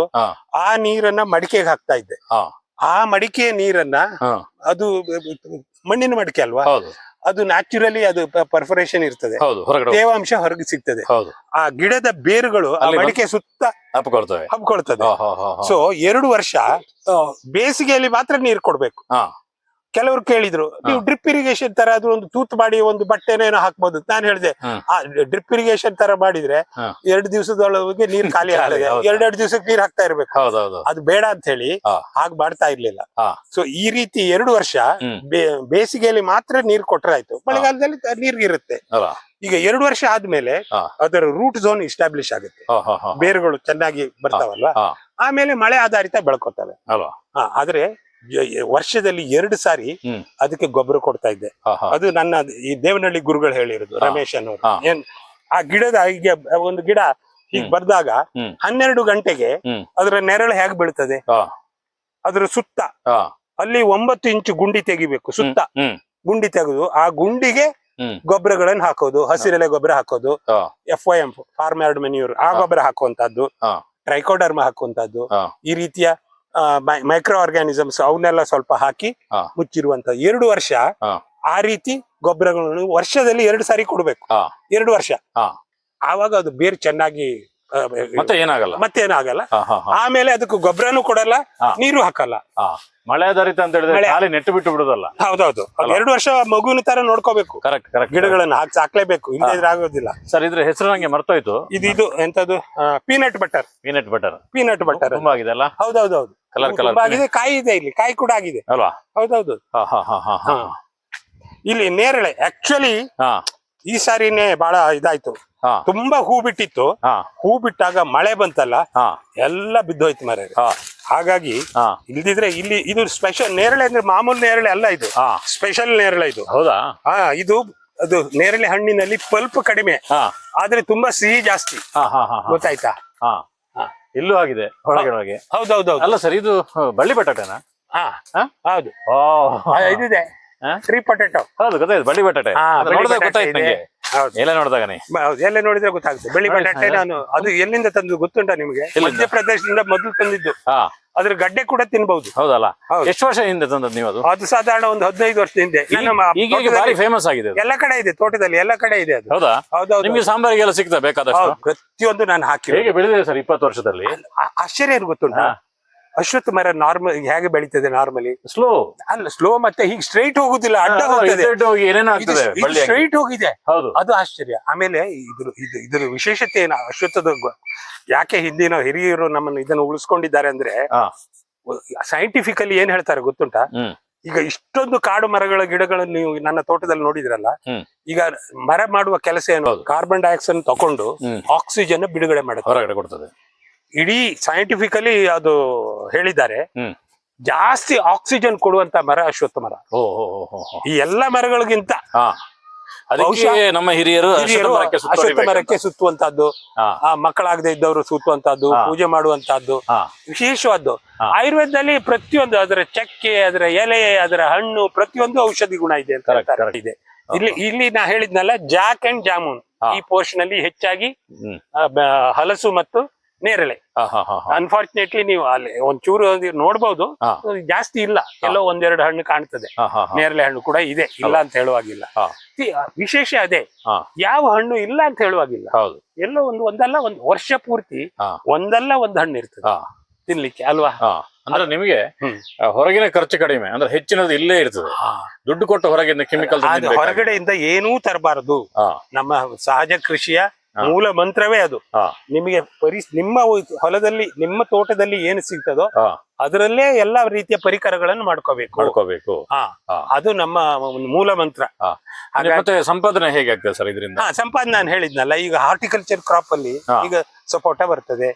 ಆ. ನೀರನ್ನ ಮಡಿಕೆಗೆ ಹಾಕ್ತಾ ಇದ್ದೆ. ಆ ಮಡಿಕೆ ನೀರನ್ನ ಅದು ಮಣ್ಣಿನ ಮಡಿಕೆ ಅಲ್ವಾ? ಅದು ನ್ಯಾಚುರಲಿ ಅದು ಪರ್ಫರೇಷನ್ ಇರ್ತದೆ. ತೇವಾಂಶ ಹೊರಗೆ ಸಿಗ್ತದೆ. ಆ ಗಿಡದ ಬೇರುಗಳು ಆ ಮಡಿಕೆ ಸುತ್ತ ಹಬ್ಕೊಳ್ತದೆ. ಹಾ ಹಾ ಹಾ ಹಾ. ಸೊ ಎರಡು ವರ್ಷ ಬೇಸಿಗೆಯಲ್ಲಿ ಮಾತ್ರ ನೀರು ಕೊಡ್ಬೇಕು. ಕೆಲವರು ಕೇಳಿದ್ರು ನೀವು ಡ್ರಿಪ್ ಇರಿಗೇಷನ್ ತರ ಅದು ಒಂದು ತೂತ್ ಮಾಡಿ ಒಂದು ಬಟ್ಟೆನೇನೋ ಹಾಕ್ಬೋದು ನಾನು ಹೇಳಿದೆ. ಆ ಡ್ರಿಪ್ ಇರಿಗೇಷನ್ ತರ ಮಾಡಿದ್ರೆ. ಎರಡು ದಿವಸದೊಳಗೆ ನೀರ್ ಖಾಲಿ ಆಗ್ತದೆ. ಎರಡೆರಡು ದಿವಸಕ್ಕೆ ನೀರ್ ಹಾಕ್ತಾ ಇರ್ಬೇಕು. ಅದು ಬೇಡ ಅಂತ ಹೇಳಿ. ಹಾಗೆ ಮಾಡ್ತಾ ಇರ್ಲಿಲ್ಲ. ಸೊ ಈ ರೀತಿ ಎರಡು ವರ್ಷ. ಬೇಸಿಗೆಯಲ್ಲಿ ಮಾತ್ರ ನೀರ್ ಕೊಟ್ರೆ ಆಯ್ತು. ಮಳೆಗಾಲದಲ್ಲಿ ನೀರ್ ಇರುತ್ತೆ. ಈಗ ಎರಡು ವರ್ಷ ಆದ್ಮೇಲೆ ಅದರ ರೂಟ್ ಝೋನ್ ಇಸ್ಟಾಬ್ಲಿಷ್ ಆಗುತ್ತೆ. ಬೇರುಗಳು ಚೆನ್ನಾಗಿ ಬರ್ತಾವಲ್ವಾ? ಆಮೇಲೆ ಮಳೆ ಆಧಾರಿತ ಬೆಳ್ಕೊತವೆ. ಆದ್ರೆ ವರ್ಷದಲ್ಲಿ ಎರಡು ಸಾರಿ ಅದಕ್ಕೆ ಗೊಬ್ಬರ ಕೊಡ್ತಾ ಇದ್ದೆ. ಅದು ನನ್ನ ಈ ದೇವನಹಳ್ಳಿ ಗುರುಗಳು ಹೇಳಿರೋದು. ರಮೇಶ್ ಅನ್ನೋರು. ಏನ್ ಆ ಗಿಡದ ಈಗ ಒಂದು ಗಿಡ ಈಗ ಬರ್ದಾಗ ಹನ್ನೆರಡು ಗಂಟೆಗೆ ಅದರ ನೆರಳು ಹೇಗ್ ಬೀಳ್ತದೆ? ಅದರ ಸುತ್ತ. ಅಲ್ಲಿ ಒಂಬತ್ತು ಇಂಚು ಗುಂಡಿ ತೆಗಿಬೇಕು ಸುತ್ತ. ಗುಂಡಿ ತೆಗೆದು ಆ ಗುಂಡಿಗೆ ಗೊಬ್ಬರಗಳನ್ನು ಹಾಕೋದು ಹಸಿರೆಲೆ ಗೊಬ್ಬರ ಹಾಕೋದು F I M farm yard manure ಆ ಗೊಬ್ಬರ ಹಾಕುವಂತದ್ದು ಟ್ರೈಕೋಡರ್ಮ ಹಾಕುವಂತದ್ದು ಈ ರೀತಿಯ ಮೈಕ್ರೋ ಆರ್ಗ್ಯಾನಿಸಮ್ಸ್ ಅವನ್ನೆಲ್ಲ ಸ್ವಲ್ಪ ಹಾಕಿ ಮುಚ್ಚಿರುವಂತ ಎರಡು ವರ್ಷ ಆ ರೀತಿ ಗೊಬ್ಬರಗಳನ್ನು ವರ್ಷದಲ್ಲಿ ಎರಡು ಸಾರಿ ಕೊಡ್ಬೇಕು. ಎರಡು ವರ್ಷ. ಆವಾಗ ಅದು ಬೇರು ಚೆನ್ನಾಗಿ ಮತ್ತೆ ಏನಾಗಲ್ಲ? ಹಾ ಹಾ ಆಮೇಲೆ ಅದಕ್ಕೆ ಗೊಬ್ಬರನು ಕೊಡಲ್ಲ ನೀರು ಹಾಕಲ್ಲ. ಮಳೆ ಆಧಾರಿತ ಅಂತ ಹೇಳಿದ್ರೆ ಖಾಲಿ ನೆಟ್ಟು ಬಿಟ್ಟು ಬಿಡುದಲ್ಲ. ಹೌದೌದು. ಎರಡು ವರ್ಷ ಮಗುವಿನ ತರ ನೋಡ್ಕೋಬೇಕು. ಕರೆಕ್ಟ್ ಕರೆಕ್ಟ್ ಗಿಡಗಳನ್ನ ಹಾಕಿ ಹಾಕ್ಲೇಬೇಕು. ಇಲ್ಲದ್ರೆ ಆಗೋದಿಲ್ಲ. ಸರ್ ಇದ್ರ ಹೆಸರು ನಂಗೆ ಮರ್ತೋಯ್ತು. ಇದು ಇದು ಎಂತದ್ದು peanut butter peanut butter peanut butter ತುಂಬಾ ಆಗಿದೆ ಅಲ್ಲ? ಹೌದು Colour, colour. ಕಲರ್ ಆಗಿದೆ ಕಾಯಿ ಇದೆ ಇಲ್ಲಿ ಕಾಯಿ ಕೂಡ ಆಗಿದೆ. ಅಲ್ವಾ? ಹೌದೌದು. ಇಲ್ಲಿ ನೇರಳೆ ಆಕ್ಚುಲಿ ಹಾ. ಈ ಸಾರಿನೇ ಬಹಳ ಇದಾಯ್ತು. ತುಂಬಾ ಹೂ ಬಿಟ್ಟಿತ್ತು. ಹಾ. ಬಿಟ್ಟಾಗ ಮಳೆ ಬಂತಲ್ಲ ಹಾ. ಎಲ್ಲ ಬಿದ್ದೋಯ್ತು ಮರ ಹಾಗಾಗಿ ಇಲ್ದಿದ್ರೆ ಇಲ್ಲಿ ಇದು ಸ್ಪೆಷಲ್ ನೇರಳೆ ಅಂದ್ರೆ ಮಾಮೂಲಿ ನೇರಳೆ ಅಲ್ಲ ಇದು. ಸ್ಪೆಷಲ್ ನೇರಳೆ ಇದು. ಹೌದಾ? ಹಾ ಇದು ಅದು ನೇರಳೆ ಹಣ್ಣಿನಲ್ಲಿ ಪಲ್ಪ್ ಕಡಿಮೆ. ಆದ್ರೆ ತುಂಬಾ ಸಿಹಿ ಜಾಸ್ತಿ. ಗೊತ್ತಾಯ್ತಾ. ಇಲ್ಲೂ ಆಗಿದೆ ಒಳಗೆ ಒಳಗೆ ಹೌದೌದೌದು. ಅಲ್ಲ ಸರ್ ಇದು ಬಳ್ಳಿ ಬಟಾಟೆನಾ? ಹಾ? ಹೌದು. ಓ. ಇದಿದೆ? ಟ್ರೀ ಪೊಟೆಟೊ ಹೌದು ಗೊತ್ತಾಯ್ತು ಬಳ್ಳಿ ಬಟಾಟೆ. ನೋಡಿದಾಗ ಗೊತ್ತಾಯ್ತು ಹೌದು. ಎಲ್ಲ ನೋಡಿದಾಗನೇ ಬ- ಹೌದು ಎಲ್ಲ ನೋಡಿದ್ರೆ ಗೊತ್ತಾಗುತ್ತೆ. ಬೆಳ್ಳಿ ಬಟಾಟೆ ನಾನು ಅದು ಎಲ್ಲಿಂದ ತಂದು ಗೊತ್ತುಂಟಾ ನಿಮಗೆ? ಮಧ್ಯಪ್ರದೇಶದಿಂದ ಮೊದಲು ತಂದಿದ್ದು. ಹಾ. ಅದ್ರ ಗಡ್ಡೆ ಕೂಡ ತಿನ್ಬಹುದು. ಹೌದಲ್ಲ? ಹೌದು. ಎಷ್ಟು ವರ್ಷ ಹಿಂದೆ ತಂದದ್ದು ನೀವು ಅದು? ಅದು ಸಾಧಾರಣ ಒಂದು ಹದಿನೈದು ವರ್ಷ ಹಿಂದೆ. ಬಾರಿ ಫೇಮಸ್ ಆಗಿದೆ ಎಲ್ಲ ಕಡೆ ಇದೆ ತೋಟದಲ್ಲಿ ಎಲ್ಲ ಕಡೆ ಇದೆ ಅದು. ಹೌದಾ? ಹೌದೌದು. ನಿಮ್ಗೆ ಸಾಂಬಾರಿಗೆಲ್ಲ ಸಿಗ್ತಾ ಬೇಕಾದಷ್ಟು? ಪ್ರತಿಯೊಂದು ನಾನು ಹಾಕಿ ಹೇಗೆ ಬೆಳೆದಿದೆ ಸರ್ ಇಪ್ಪತ್ತು ವರ್ಷದಲ್ಲಿ? ಆಶ್ಚರ್ಯ ಏನು ಗೊತ್ತುಂಟಾ. ಅಶ್ವತ್ಥ ಮರ ನಾರ್ಮಲ್ ಹೇಗೆ ಬೆಳೀತದೆ ನಾರ್ಮಲಿ ಸ್ಲೋ ಅಲ್ಲ ಸ್ಲೋ ಮತ್ತೆ ಹೀಗೆ ಸ್ಟ್ರೈಟ್ ಹೋಗುದಿಲ್ಲ ಅಡ್ಡ ಹೋಗ್ತದೆ. ಹೋಗಿ ಏನೇನೋ ಆಗ್ತದೆ ಸ್ಟ್ರೈಟ್ ಹೋಗಿದೆ. ಅದು ಆಶ್ಚರ್ಯ. ಆಮೇಲೆ ಇದ್ರ ಇದು ಇದ್ರ ವಿಶೇಷತೆ ಏನ? ಅಶ್ವತ್ಥದ ಯಾಕೆ ಹಿಂದಿನ ಹಿರಿಯರು ನಮ್ಮನ್ನು ಇದನ್ನು ಉಳಿಸ್ಕೊಂಡಿದ್ದಾರೆ ಅಂದ್ರೆ ಸೈಂಟಿಫಿಕಲಿ ಏನ್ ಹೇಳ್ತಾರೆ ಗೊತ್ತುಂಟಾ? ಈಗ ಇಷ್ಟೊಂದು ಕಾಡು ಮರಗಳ ಗಿಡಗಳನ್ನು ನೀವು ನನ್ನ ತೋಟದಲ್ಲಿ ನೋಡಿದ್ರಲ್ಲ ಈಗ ಮರ ಮಾಡುವ ಕೆಲಸ ಏನು. ಕಾರ್ಬನ್ ಡೈಆಕ್ಸೈಡ್ ತಕೊಂಡು ಆಕ್ಸಿಜನ್ ಬಿಡುಗಡೆ ಮಾಡುತ್ತೆ. ಹೊರಗಡೆ ಕೊಡ್ತದೆ. ಇಡೀ ಸೈಂಟಿಫಿಕಲಿ ಅದು ಹೇಳಿದ್ದಾರೆ. ಜಾಸ್ತಿ ಆಕ್ಸಿಜನ್ ಕೊಡುವಂತ ಮರ ಅಶ್ವತ್ಥ ಮರ. ಈ ಎಲ್ಲ ಮರಗಳಿಗಿಂತ ನಮ್ಮ ಹಿರಿಯರು ಅಶ್ವತ್ಥ ಮರಕ್ಕೆ ಆ ಮಕ್ಕಳಾಗದೆ ಇದ್ದವರು ಸುತ್ತುವಂತಹದ್ದು ಪೂಜೆ ಮಾಡುವಂತಹದ್ದು ವಿಶೇಷವಾದ್ದು. ಆಯುರ್ವೇದದಲ್ಲಿ ಪ್ರತಿಯೊಂದು ಅದರ ಚಕ್ಕೆ ಅದರ ಎಲೆ ಅದರ ಹಣ್ಣು ಪ್ರತಿಯೊಂದು ಔಷಧಿ ಗುಣ ಇದೆ ಅಂತ. ಇದೆ. ಇಲ್ಲಿ ಇಲ್ಲಿ ನಾ ಹೇಳಿದ್ನಲ್ಲ ಜಾಕ್ ಅಂಡ್ ಜಾಮೂನ್ ಈ ಪೋರ್ಷನ್ ಅಲ್ಲಿ ಹೆಚ್ಚಾಗಿ ಹಲಸು ಮತ್ತು ನೇರಳೆ. ಅನ್ಫಾರ್ಚುನೇಟ್ಲಿ ನೀವು ಅಲ್ಲಿ ಒಂಚೂರು ನೋಡಬಹುದು ನೋಡ್ಬೋದು ಜಾಸ್ತಿ ಇಲ್ಲ. ಎಲ್ಲೋ ಒಂದೆರಡು ಹಣ್ಣು ಕಾಣ್ತದೆ. ನೇರಳೆ ಹಣ್ಣು ಕೂಡ ಇದೆ ಇಲ್ಲ ಅಂತ ಹೇಳುವಾಗಿಲ್ಲ. ವಿಶೇಷ ಅದೇ. ಯಾವ ಹಣ್ಣು ಇಲ್ಲ ಅಂತ ಹೇಳುವಾಗಿಲ್ಲ. ಹೌದು. ಎಲ್ಲೋ ಒಂದು ಒಂದಲ್ಲ ಒಂದು ವರ್ಷ ಪೂರ್ತಿ ಒಂದಲ್ಲ ಒಂದು ಹಣ್ಣು ಇರ್ತದೆ. ತಿನ್ಲಿಕ್ಕೆ ಅಲ್ವಾ? ಅಂದ್ರೆ ನಿಮಗೆ ಹೊರಗಿನ ಖರ್ಚು ಕಡಿಮೆ ಅಂದ್ರೆ ಹೆಚ್ಚಿನದು ಇಲ್ಲೇ ಇರ್ತದೆ. ದುಡ್ಡು ಕೊಟ್ಟು ಹೊರಗಿನ ಕೆಮಿಕಲ್ ಹೊರಗಡೆಯಿಂದ ಏನೂ ತರಬಾರದು. ನಮ್ಮ ಸಹಜ ಕೃಷಿಯ. ಮೂಲ ಮಂತ್ರವೇ ಅದು. ನಿಮಗೆ ಪರಿ ನಿಮ್ಮ ಹೊಲದಲ್ಲಿ ನಿಮ್ಮ ತೋಟದಲ್ಲಿ ಏನು ಸಿಗ್ತದೋ ಅದರಲ್ಲೇ ಎಲ್ಲಾ ರೀತಿಯ ಪರಿಕರಗಳನ್ನು ಮಾಡ್ಕೋಬೇಕು. ಮಾಡ್ಕೋಬೇಕು. ಅದು ನಮ್ಮ ಒಂದು ಮೂಲ ಮಂತ್ರ. ಮತ್ತೆ ಸಂಪಾದನೆ ಹೇಗೆ ಆಗ್ತದೆ ಸರ್ ಇದರಿಂದ? ಸಂಪಾದನೆ ನಾನು ಹೇಳಿದ್ನಲ್ಲ ಈಗ ಹಾರ್ಟಿಕಲ್ಚರ್ ಕ್ರಾಪ್ ಅಲ್ಲಿ ಈಗ ಸಪೋಟ ಬರ್ತದೆ.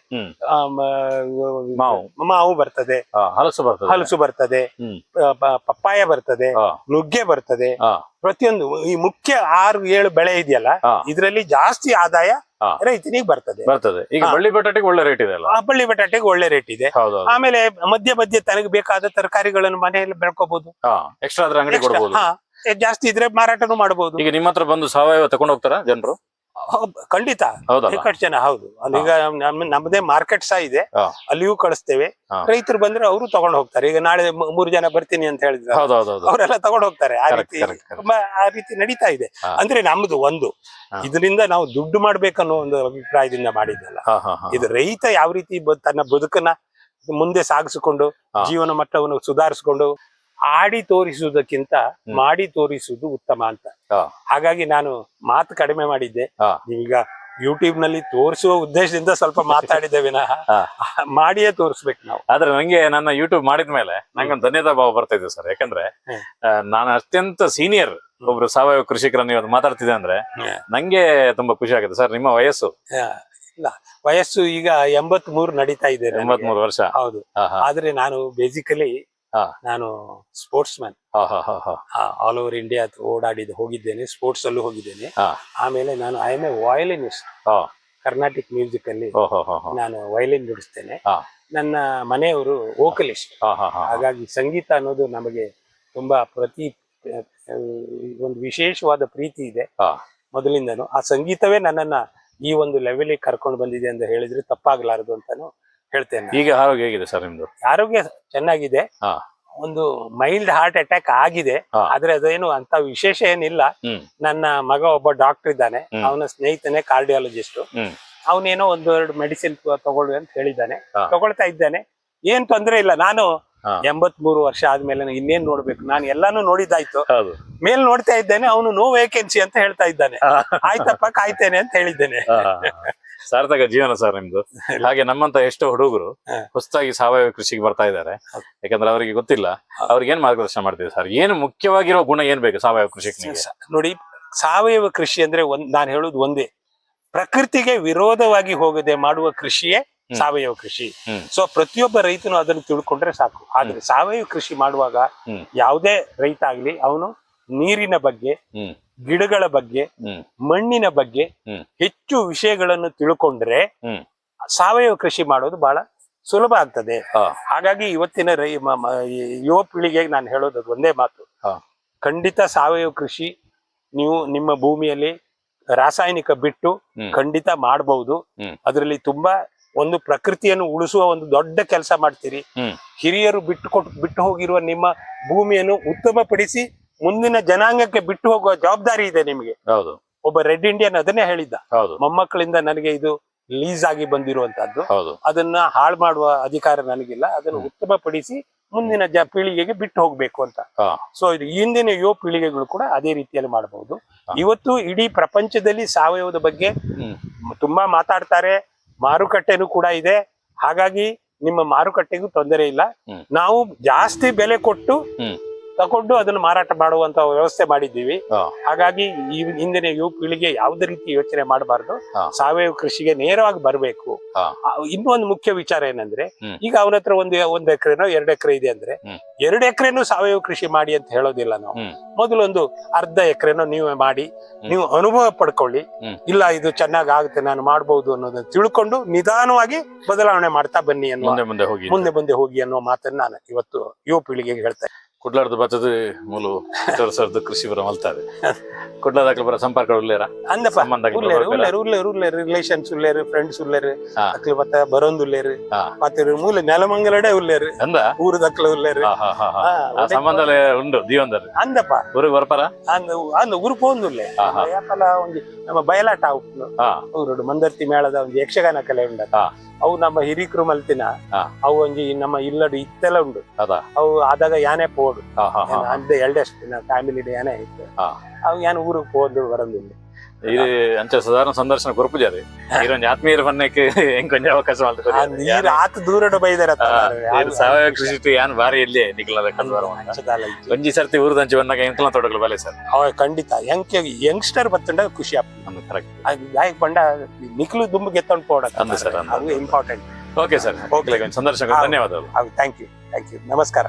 ಮಾವು. ಬರ್ತದೆ. ಹಲಸು ಬರ್ತದೆ. ಹಲಸು ಬರ್ತದೆ. ಪಪ್ಪಾಯ ಬರ್ತದೆ. ನುಗ್ಗೆ ಬರ್ತದೆ. ಪ್ರತಿಯೊಂದು ಈ ಮುಖ್ಯ ಆರು ಏಳು ಬೆಳೆ ಇದೆಯಲ್ಲ. ಇದರಲ್ಲಿ ಜಾಸ್ತಿ ಆದಾಯ. ರೈತನಿಗೆ ಬರ್ತದೆ. ಬರ್ತದೆ. ಈಗ ಬಳ್ಳಿ ಬಟಾಟೆಗೆ ಒಳ್ಳೆ ರೇಟ್ ಇದೆ ಅಲ್ಲ? ಆ ಬಳ್ಳಿ ಬಟಾಟೆಗೆ ಒಳ್ಳೆ ರೇಟ್ ಇದೆ. ಆಮೇಲೆ ಮಧ್ಯ ಮಧ್ಯೆ ತನಗೆ ಬೇಕಾದ ತರಕಾರಿಗಳನ್ನು ಮನೆಯಲ್ಲಿ ಬೆಳ್ಕೋಬಹುದು ಹಾ. ಎಕ್ಸ್ಟ್ರಾ ಜಾಸ್ತಿ ಇದ್ರೆ ಮಾರಾಟನೂ ಮಾಡಬಹುದು ಈಗ ನಿಮ್ಮ ಹತ್ರ ಬಂದು ಸಾವಯವ ತಗೊಂಡು ಹೋಗ್ತಾರ ಜನರು? ಖಂಡಿತ. ಜನ ಹೌದು. ಈಗ ನಮ್ಮ ನಮ್ಮದೇ ಮಾರ್ಕೆಟ್ ಸಹ ಇದೆ. ಅಲ್ಲಿಯೂ ಕಳಿಸ್ತೇವೆ. ರೈತರು ಬಂದ್ರೆ ಅವರು ತಗೊಂಡು ಹೋಗ್ತಾರೆ. ಈಗ ನಾಳೆ ಮೂರು ಜನ ಬರ್ತೀನಿ ಅಂತ ಹೇಳಿದ್ರೆ. ಅವರೆಲ್ಲ ತಗೊಂಡು ಹೋಗ್ತಾರೆ. ಆ ರೀತಿ. ಆ ರೀತಿ ನಡೀತಾ ಇದೆ. ಅಂದ್ರೆ ನಮ್ದು ಒಂದು. ಇದರಿಂದ ನಾವು ದುಡ್ಡು ಮಾಡ್ಬೇಕನ್ನೋ ಒಂದು ಅಭಿಪ್ರಾಯದಿಂದ ಮಾಡಿದ್ದಲ್ಲ. ಇದು ರೈತ ಯಾವ ರೀತಿ ತನ್ನ ಬದುಕನ್ನ ಮುಂದೆ ಸಾಗಿಸಿಕೊಂಡು ಜೀವನ ಮಟ್ಟವನ್ನು ಸುಧಾರಿಸಿಕೊಂಡು ಆಡಿ ತೋರಿಸುವುದಕ್ಕಿಂತ ಮಾಡಿ ತೋರಿಸುವುದು ಉತ್ತಮ ಅಂತ. ಹಾಗಾಗಿ ನಾನು ಮಾತು ಕಡಿಮೆ ಮಾಡಿದ್ದೆ. ಈಗ ಯೂಟ್ಯೂಬ್ನಲ್ಲಿ ತೋರಿಸುವ ಉದ್ದೇಶದಿಂದ ಸ್ವಲ್ಪ [laughs] ಮಾತಾಡಿದ್ದೆ ವಿನಃ. [laughs] ಮಾಡಿಯೇ ತೋರಿಸ್ಬೇಕು ನಾವು. ಆದ್ರೆ ನಂಗೆ ನನ್ನ ಯೂಟ್ಯೂಬ್ ಮಾಡಿದ್ಮೇಲೆ ನಂಗೊಂದು ಧನ್ಯತಾ ಭಾವ ಬರ್ತಾ ಇದೆ ಸರ್. ಯಾಕಂದ್ರೆ ನಾನು ಅತ್ಯಂತ ಸೀನಿಯರ್ ಒಬ್ರು ಸಾವಯವ ಕೃಷಿಕರನ್ನು ಇವತ್ತು ಮಾತಾಡ್ತಿದ್ದೆ ಅಂದ್ರೆ ನಂಗೆ ತುಂಬಾ ಖುಷಿ ಆಗುತ್ತೆ ಸರ್. ನಿಮ್ಮ ವಯಸ್ಸು. ಇಲ್ಲ ವಯಸ್ಸು ಈಗ ಎಂಬತ್ ಮೂರು ನಡೀತಾ ಇದೆ ನನಗೆ. ಎಂಬತ್ ಮೂರು ವರ್ಷ. ಹೌದು. ಆದ್ರೆ ನಾನು ಬೇಸಿಕಲಿ. ನಾನು ಸ್ಪೋರ್ಟ್ಸ್ ಮ್ಯಾನ್ ಹಾ ಹಾ ಹಾ. ಹಾ ಆಲ್ ಓವರ್ ಇಂಡಿಯಾ ಓಡಾಡಿದ ಹೋಗಿದ್ದೇನೆ ಸ್ಪೋರ್ಟ್ಸ್ ಅಲ್ಲೂ ಹೋಗಿದ್ದೇನೆ. ಆಮೇಲೆ ನಾನು ಐ ಎಂ ಎ ವಯಲಿನಿಸ್ಟ್ ಹಾ. ಕರ್ನಾಟಿಕ್ ಮ್ಯೂಸಿಕ್ ಅಲ್ಲಿ ನಾನು ವಯಲಿನ್ ನುಡಿಸ್ತೇನೆ. ನನ್ನ ಮನೆಯವರು ವೋಕಲಿಸ್ಟ್ ಹಾ ಹಾ ಹಾ ಹಾಗಾಗಿ ಸಂಗೀತ ಅನ್ನೋದು ನಮಗೆ ತುಂಬಾ ಪ್ರತಿ ಒಂದು ವಿಶೇಷವಾದ ಪ್ರೀತಿ ಇದೆ. ಮೊದಲಿಂದನು ಆ ಸಂಗೀತವೇ ನನ್ನನ್ನ ಈ ಒಂದು ಲೆವೆಲ್ ಕರ್ಕೊಂಡು ಬಂದಿದೆ ಅಂತ ಹೇಳಿದ್ರೆ ತಪ್ಪಾಗಲಾರದು ಅಂತಾನು ಹೇಳ್ತೇನೆ ಈಗ ಆರೋಗ್ಯ ಹೇಗಿದೆ ಸರ್ ನಿಮ್ದು? ಆರೋಗ್ಯ ಚೆನ್ನಾಗಿದೆ. ಹಾ. ಒಂದು ಮೈಲ್ಡ್ ಹಾರ್ಟ್ ಅಟ್ಯಾಕ್ ಆಗಿದೆ. ಹಾ. ಆದ್ರೆ ಅದೇನು ಅಂತ ವಿಶೇಷ ಏನಿಲ್ಲ. ಹ್ಮ್. ನನ್ನ ಮಗ ಒಬ್ಬ ಡಾಕ್ಟರ್ ಇದ್ದಾನೆ. ಹ್ಮ್. ಅವನ ಸ್ನೇಹಿತನೇ ಕಾರ್ಡಿಯಾಲಜಿಸ್ಟ್ ಹ್ಮ್. ಅವನೇನೋ ಒಂದೆರಡು ಎರಡು ಮೆಡಿಸಿನ್ ತಗೊಳ್ಳಿ ಅಂತ ಹೇಳಿದ್ದಾನೆ. ಹಾ. ತಗೊಳ್ತಾ ಇದ್ದಾನೆ. ಏನ್ ತೊಂದ್ರೆ ಇಲ್ಲ. ನಾನು ಹಾ. ಎಂಬತ್ ಮೂರು ವರ್ಷ ಆದ್ಮೇಲೆ ನಾನು ಇನ್ನೇನ್ ನೋಡ್ಬೇಕು? ನಾನು ಎಲ್ಲಾನು ನೋಡಿದ್ದಾಯ್ತು. ಹೌದು. ಮೇಲ್ ನೋಡ್ತಾ ಇದ್ದೇನೆ. ಅವನು ನೋ ವೇಕೆನ್ಸಿ ಅಂತ ಹೇಳ್ತಾ ಇದ್ದಾನೆ. ಆಯ್ತಪ್ಪ ಕಾಯ್ತೇನೆ ಅಂತ ಹೇಳಿದ್ದೇನೆ. ಹಾ, ಹಾ, ಹಾ. ಸಾರ್ಥಕ ಜೀವನ ಸರ್ ನಿಮ್ದು. ಹಾಗೆ ನಮ್ಮಂತ ಎಷ್ಟೋ ಹುಡುಗರು. ಹೊಸದಾಗಿ ಸಾವಯವ ಕೃಷಿಗೆ ಬರ್ತಾ ಇದ್ದಾರೆ. ಯಾಕಂದ್ರೆ ಅವರಿಗೆ ಗೊತ್ತಿಲ್ಲ. ಅವ್ರಿಗೆ ಏನ್ ಮಾರ್ಗದರ್ಶನ ಮಾಡ್ತೀವಿ ಸರ್? ಏನು ಮುಖ್ಯವಾಗಿರೋ ಗುಣ ಏನ್ ಬೇಕು ಸಾವಯವ ಕೃಷಿಗೆ ನೋಡಿ ಸಾವಯವ ಕೃಷಿ ಅಂದ್ರೆ ಒಂದ್ ನಾನು ಹೇಳುದು ಒಂದೇ. ಪ್ರಕೃತಿಗೆ ವಿರೋಧವಾಗಿ ಹೋಗದೆ ಮಾಡುವ ಕೃಷಿಯೇ ಸಾವಯವ ಕೃಷಿ. ಸೊ ಪ್ರತಿಯೊಬ್ಬ ರೈತನು ಅದನ್ನು ತಿಳ್ಕೊಂಡ್ರೆ ಸಾಕು. ಆದ್ರೆ ಸಾವಯವ ಕೃಷಿ ಮಾಡುವಾಗ. ಯಾವುದೇ ರೈತ ಆಗ್ಲಿ ಅವನು ನೀರಿನ ಬಗ್ಗೆ ಗಿಡಗಳ ಬಗ್ಗೆ ಮಣ್ಣಿನ ಬಗ್ಗೆ ಹೆಚ್ಚು ವಿಷಯಗಳನ್ನು ತಿಳ್ಕೊಂಡ್ರೆ ಸಾವಯವ ಕೃಷಿ ಮಾಡೋದು ಬಹಳ ಸುಲಭ ಆಗ್ತದೆ. ಹಾಗಾಗಿ ಇವತ್ತಿನ ರೈ ಯುವ ಪೀಳಿಗೆಗೆ ನಾನು ಹೇಳೋದು ಒಂದೇ ಮಾತು. ಖಂಡಿತ ಸಾವಯವ ಕೃಷಿ ನೀವು ನಿಮ್ಮ ಭೂಮಿಯಲ್ಲಿ ರಾಸಾಯನಿಕ ಬಿಟ್ಟು ಖಂಡಿತ ಮಾಡಬಹುದು ಅದರಲ್ಲಿ ತುಂಬಾ ಒಂದು ಪ್ರಕೃತಿಯನ್ನು ಉಳಿಸುವ ಒಂದು ದೊಡ್ಡ ಕೆಲಸ ಮಾಡ್ತೀರಿ. ಹಿರಿಯರು ಬಿಟ್ಟು ಕೊಟ್ಟು ಬಿಟ್ಟು ಹೋಗಿರುವ ನಿಮ್ಮ ಭೂಮಿಯನ್ನು ಉತ್ತಮಪಡಿಸಿ ಮುಂದಿನ ಜನಾಂಗಕ್ಕೆ ಬಿಟ್ಟು ಹೋಗುವ ಜವಾಬ್ದಾರಿ ಇದೆ ನಿಮಗೆ. ಹೌದು. ಒಬ್ಬ ರೆಡ್ ಇಂಡಿಯನ್ ಅದನ್ನೇ ಹೇಳಿದ್ದ. ಹೌದು. ಮೊಮ್ಮಕ್ಕಳಿಂದ ನನಗೆ ಇದು ಲೀಸ್ ಆಗಿ ಬಂದಿರುವಂತದ್ದು ಹೌದು. ಅದನ್ನ ಹಾಳು ಮಾಡುವ ಅಧಿಕಾರ ನನಗಿಲ್ಲ. ಅದನ್ನು ಉತ್ತಮ ಉತ್ತಮಪಡಿಸಿ ಮುಂದಿನ ಜ ಪೀಳಿಗೆಗೆ ಬಿಟ್ಟು ಹೋಗ್ಬೇಕು ಅಂತ. ಸೊ ಇದು ಹಿಂದಿನ ಯುವ ಪೀಳಿಗೆಗಳು ಕೂಡ ಅದೇ ರೀತಿಯಲ್ಲಿ ಮಾಡಬಹುದು. ಇವತ್ತು ಇಡೀ ಪ್ರಪಂಚದಲ್ಲಿ ಸಾವಯವದ ಬಗ್ಗೆ ತುಂಬಾ ಮಾತಾಡ್ತಾರೆ. ಮಾರುಕಟ್ಟೆನೂ ಕೂಡ ಇದೆ. ಹಾಗಾಗಿ ನಿಮ್ಮ ಮಾರುಕಟ್ಟೆಗೂ ತೊಂದರೆ ಇಲ್ಲ. ನಾವು ಜಾಸ್ತಿ ಬೆಲೆ ಕೊಟ್ಟು. ತಗೊಂಡು ಅದನ್ನ ಮಾರಾಟ ಮಾಡುವಂತ ವ್ಯವಸ್ಥೆ ಮಾಡಿದ್ದೀವಿ. ಹಾಗಾಗಿ ಈ ಹಿಂದಿನ ಯುವ ಪೀಳಿಗೆ ಯಾವ್ದೇ ರೀತಿ ಯೋಚನೆ ಮಾಡಬಾರ್ದು. ಸಾವಯವ ಕೃಷಿಗೆ ನೇರವಾಗಿ ಬರಬೇಕು. ಇನ್ನೊಂದು ಮುಖ್ಯ ವಿಚಾರ ಏನಂದ್ರೆ ಈಗ ಅವನ ಹತ್ರ ಒಂದು ಒಂದ್ ಎಕರೆನೋ ಎರಡು ಎಕರೆ ಇದೆ ಅಂದ್ರೆ. ಎರಡು ಎಕರೆನೂ ಸಾವಯವ ಕೃಷಿ ಮಾಡಿ ಅಂತ ಹೇಳೋದಿಲ್ಲ ನಾವು. ಮೊದಲೊಂದು ಅರ್ಧ ಎಕರೆನೋ ನೀವೇ ಮಾಡಿ. ನೀವು ಅನುಭವ ಪಡ್ಕೊಳ್ಳಿ. ಇಲ್ಲ ಇದು ಚೆನ್ನಾಗಿ ಆಗುತ್ತೆ ನಾನು ಮಾಡಬಹುದು ಅನ್ನೋದನ್ನ ತಿಳ್ಕೊಂಡು ನಿಧಾನವಾಗಿ ಬದಲಾವಣೆ ಮಾಡ್ತಾ ಬನ್ನಿ ಅನ್ನೋ ಮುಂದೆ ಮುಂದೆ ಹೋಗಿ ಅನ್ನೋ ಮಾತನ್ನ ನಾನು ಇವತ್ತು ಯುವ ಪೀಳಿಗೆಗೆ ಹೇಳ್ತಾ ಕುಡ್ಲಾರ್ದು ಬತ್ತದ ಮೂಲು ತೋರಿಸೋದು ಕೃಷಿ ಬರ ಮಲ್ತಾರೆ ಕುಡ್ಲಾದಾಗ್ಲ ಬರ ಸಂಪರ್ಕ ಉಳ್ಳೇರ? ಅಂದಪ್ಪ ಉಳ್ಳೇರು ಉಳ್ಳೇರು ಉಳ್ಳೇರು ಉಳ್ಳೇರು ರಿಲೇಷನ್ಸ್ ಉಳ್ಳೇರು ಫ್ರೆಂಡ್ಸ್ ಉಳ್ಳೇರು. ಅಕ್ಲು ಬತ್ತ ಬರೋಂದು ಉಳ್ಳೇರು. ಮತ್ತೆ ಮೂಲ ನೆಲಮಂಗಲಡೆ ಉಳ್ಳೇರು ಅಂದ? ಊರು ದಕ್ಲ ಉಳ್ಳೇರು. ಸಂಬಂಧ ಉಂಡು ದೀವಂದರ್. ಅಂದಪ್ಪ. ಊರಿಗೆ ಬರ್ಪಾರ? ಅಂದ ಅಂದ ಊರು ಹಾ, ಹಾ. ಯಾಕಲ್ಲ ಒಂಜಿ ನಮ್ಮ ಬಯಲಾಟ ಉಪ್ಪು ಊರು ಮಂದರ್ತಿ ಮೇಳದ ಒಂದು ಯಕ್ಷಗಾನ ಕಲೆ ಉಂಡ. ಅವು ನಮ್ಮ ಹಿರಿಕರು ಮಲ್ತಿನ. ಅವು ಒಂಜಿ ನಮ್ಮ ಇಲ್ಲಡು ಇತ್ತೆಲ್ಲ ಉಂಡು. ಅದಾ ಅವು ಆದಾಗ ಯಾನೆ ಪೋಡು. ಅಂದ್ರೆ ಅಂದೆ ಎಲ್ಡೆಸ್ಟ್ ಫ್ಯಾಮಿಲಿ ಯಾನೆ ಇತ್ತು. ಅವು ಯಾನ ಊರಿಗೆ ಪೋದು ಬರಂದಿಲ್ಲ ಇದು ಅಂತ ಸಾಧಾರಣ ಸಂದರ್ಶನ ಕೊರಪುಜಾರಿ ಈರೊಂದು ಆತ್ಮೀಯರ ಬನ್ನಕ್ಕೆ ಹೆಂಗ್ ಕೊಂಚ ಅವಕಾಶ ಆ ನೀರ್ ಆತ ದೂರಡು ಬೈದಾರ ಸಾವಯವ ಕೃಷಿ ಏನ್ ಬಾರಿ ಇಲ್ಲಿ ನಿಖಿಲ ಒಂಜಿ ಸರ್ತಿ ಊರ್ದಂಚಿ ಬಂದಾಗ ಎಂಕಲ ತೊಡಗಲು ಬಲೆ ಸರ್. ಅವ ಖಂಡಿತ. ಯಂಗ್ ಯಂಗ್ಸ್ಟರ್ ಬತ್ತಂಡ ಖುಷಿ ಆಗ್ತದೆ ಕರೆಕ್ಟ್ ದಾಯಕ್ ಬಂಡ ನಿಕ್ಲು ದುಂಬು ಗೆತ್ತೊಂಡು ಪೋಡ ಅಂದೆ ಸರ್, ಅಂದೆ. ಇಂಪಾರ್ಟೆಂಟ್ ಓಕೆ ಸರ್ ಓಕೆ ಸಂದರ್ಶನ. ಧನ್ಯವಾದಗಳು. ಥ್ಯಾಂಕ್ ಯು ಥ್ಯಾಂಕ್ ಯು ನಮಸ್ಕಾರ.